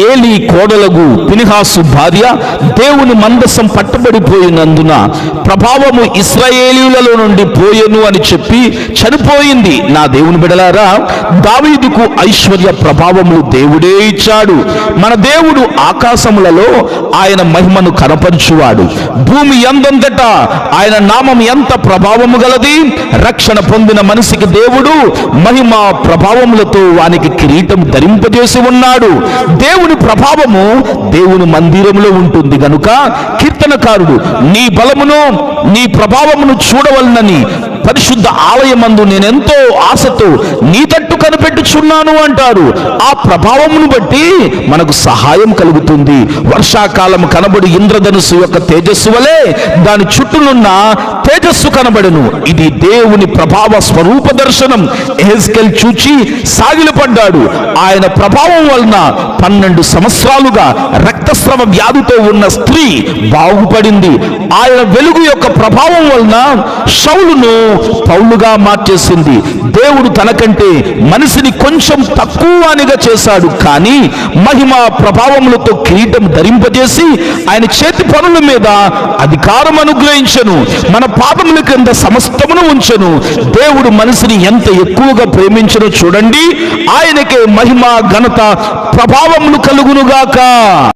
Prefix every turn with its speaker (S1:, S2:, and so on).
S1: ఏలి కోడలగు పినిహాసు భార్య దేవుని మందసం పట్టబడిపోయినందున ప్రభావము ఇస్రాయేలీలలో నుండి పోయెను అని చెప్పి చనిపోయింది. నా దేవుని బిడలారా దావీదుకు ఐశ్వర్య ప్రభావములు దేవుడే ఇచ్చాడు. మన దేవుడు ఆకాశములలో ఆయన మహిమను కనపరుచువాడు. భూమి ఎందంతట ఆయన నామం ఎంత ప్రభావము గలది? రక్షణ పొందిన మనిషికి దేవుడు మహిమ ప్రభావములతో వానికి కిరీటం ధరింపజేసి ఉన్నాడు. దేవుని ప్రభావము దేవుని మందిరములో ఉంటుంది గనుక కీర్తనకారుడు నీ బలమును నీ ప్రభావమును చూడవలనని పరిశుద్ధ ఆలయమందు నేనెంతో ఆశతో నీ తట్టు కనిపెట్టుచున్నాను అంటారు. ఆ ప్రభావమును బట్టి మనకు సహాయం కలుగుతుంది. వర్షాకాలం కనబడి ఇంద్రధనుసు యొక్క తేజస్సు వలె దాని చుట్టూనున్న తేజస్సు కనబడను. ఇది దేవుని ప్రభావ స్వరూప దర్శనం. ఎహెస్కెల్ చూచి సాగిలపడ్డాడు. ఆయన ప్రభావం వలన పన్నెండు సంవత్సరాలుగా రక్తస్రవ వ్యాధితో ఉన్న స్త్రీ బాగుపడింది. ఆయన వెలుగు యొక్క ప్రభావం వలన షౌలును పౌలుగా మార్చేసింది. దేవుడు తనకంటే మనిషిని కొంచెం తక్కువనిగా చేశాడు. కానీ మహిమ ప్రభావములతో కిరీటం ధరింపజేసి ఆయన చేతి పనుల మీద అధికారం అనుగ్రహించను. మన పాపముల కింద సమస్తమును ఉంచను. దేవుడు మనిషిని ఎంత ఎక్కువగా ప్రేమించను చూడండి. ఆయనకే మహిమ ఘనత ప్రభావములు కలుగునుగాక.